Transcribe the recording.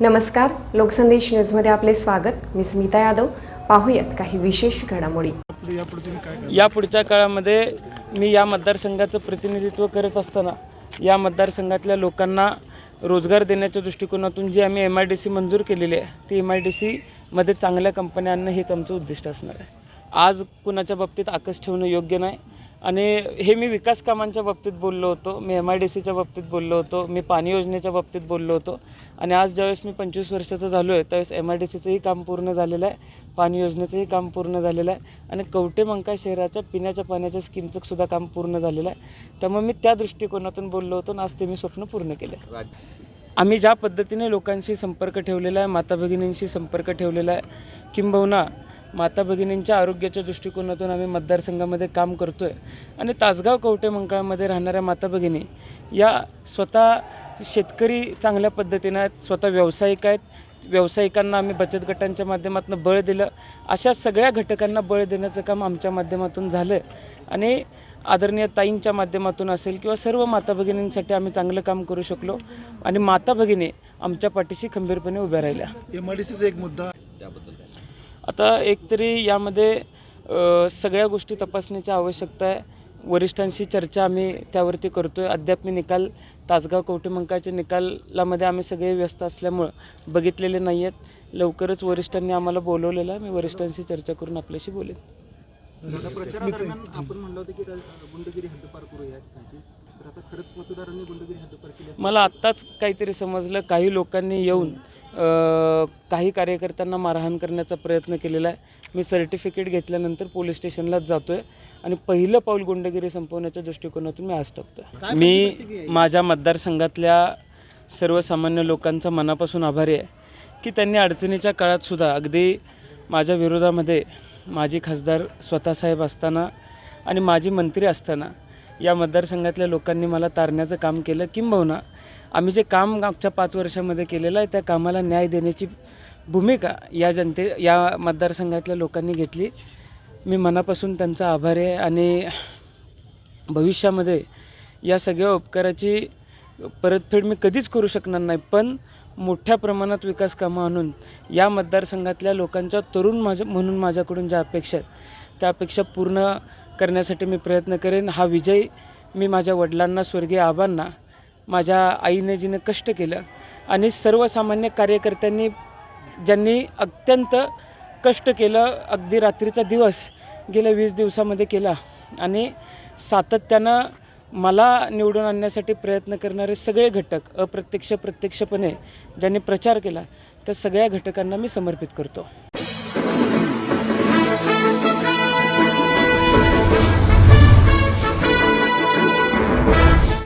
नमस्कार लोकसंदेश न्यूजमध्ये आपले स्वागत. मी स्मिता यादव. पाहूयात काही विशेष घडामोडी. या पुढच्या काळामध्ये मी या मतदारसंघाचं प्रतिनिधित्व करत असताना या मतदारसंघातल्या लोकांना रोजगार देण्याच्या दृष्टिकोनातून जी आम्ही एम आय डी सी मंजूर केलेली आहे ती एम आय डी सीमध्ये चांगल्या कंपन्या आणणं हेच आमचं उद्दिष्ट असणार आहे. आज कुणाच्या बाबतीत आकस ठेवणं योग्य नाही आणि हे मी विकास कामांच्या बाबतीत बोललो होतो मी एम आय डी सीच्या बाबतीत बोललो होतो मी पाणी योजनेच्या बाबतीत बोललो होतो. आणि आज ज्यावेळेस मी पंचवीस वर्षाचा झालो आहे त्यावेळेस एम आय डी सीचंही काम पूर्ण झालेलं आहे पाणी योजनेचंही काम पूर्ण झालेलं आहे आणि कवटे मंका शहराच्या पिण्याच्या पाण्याच्या स्कीमचं सुद्धा काम पूर्ण झालेलं आहे. त्यामुळे मी त्या दृष्टिकोनातून बोललो होतो आणि आज ते मी स्वप्न पूर्ण केलं. आम्ही ज्या पद्धतीने लोकांशी संपर्क ठेवलेला आहे माता भगिनींशी संपर्क ठेवलेला आहे किंबहुना माता भगिनींच्या आरोग्याच्या दृष्टिकोनातून आम्ही मतदारसंघामध्ये काम करतो आहे आणि तासगाव कवटे मंकाळमध्ये राहणाऱ्या माता भगिनी या स्वतः शेतकरी चांगल्या पद्धतीनं आहेत स्वतः व्यावसायिक आहेत. व्यावसायिकांना आम्ही बचत गटांच्या माध्यमातून बळ दिलं. अशा सगळ्या घटकांना बळ देण्याचं काम आमच्या माध्यमातून झालं आहे आणि आदरणीय ताईंच्या माध्यमातून असेल किंवा सर्व माता भगिनींसाठी आम्ही चांगलं काम करू शकलो. आणि माता भगिनी आमच्या पाठीशी खंबीरपणे उभ्या राहिल्या. एम आय डी सीचा एक मुद्दा. आता एकतरी यामध्ये सगळ्या गोष्टी तपासण्याची आवश्यकता आहे. वरिष्ठांशी चर्चा आम्ही त्यावरती करतो आहे अद्याप मी निकाल तासगाव कवटेमंकाच्या निकालामध्ये आम्ही सगळे व्यस्त असल्यामुळं बघितलेले नाही आहेत लवकरच वरिष्ठांनी आम्हाला बोलवलेलं आहे. मी वरिष्ठांशी चर्चा करून आपल्याशी बोलेन. मला आत्ताच काहीतरी समजलं. काही लोकांनी येऊन काही कार्यकर्त्यांना मारहाण करण्याचा प्रयत्न केलेला आहे. मी सर्टिफिकेट घेतल्यानंतर पोलीस स्टेशनलाच जातो आहे आणि पहिलं पाऊल गुंडगिरी संपवण्याच्या दृष्टिकोनातून मी आज टाकतो मी माझ्या मतदारसंघातल्या सर्वसामान्य लोकांचा मनापासून आभारी आहे की त्यांनी अडचणीच्या काळातसुद्धा अगदी माझ्या विरोधामध्ये माजी खासदार स्वतःसाहेब असताना आणि माजी मंत्री असताना या मतदारसंघातल्या लोकांनी मला तारण्याचं काम केलं. किंबहुना आम्ही जे काम मागच्या पाच वर्षामध्ये केलेलं आहे त्या कामाला न्याय देण्याची भूमिका या जनते या मतदारसंघातल्या लोकांनी घेतली. मी मनापासून त्यांचा आभारी आहे आणि भविष्यामध्ये या सगळ्या उपकाराची परतफेड मी कधीच करू शकणार नाही पण मोठ्या प्रमाणात विकास कामं आणून या मतदारसंघातल्या लोकांच्या तरुण माझ्या म्हणून माझ्याकडून ज्या अपेक्षा आहेत त्या अपेक्षा पूर्ण करण्यासाठी मी प्रयत्न करेन. हा विजय मी माझ्या वडिलांना स्वर्गीय आबांना माझ्या आईने जिने कष्ट केलं आणि सर्वसामान्य कार्यकर्त्यांनी ज्यांनी अत्यंत कष्ट केलं अगदी रात्रीचा दिवस गेल्या वीस दिवसामध्ये केला आणि सातत्यानं मला निवडून आणण्यासाठी प्रयत्न करणारे सगळे घटक अप्रत्यक्ष प्रत्यक्षपणे ज्यांनी प्रचार केला त्या सगळ्या घटकांना मी समर्पित करतो.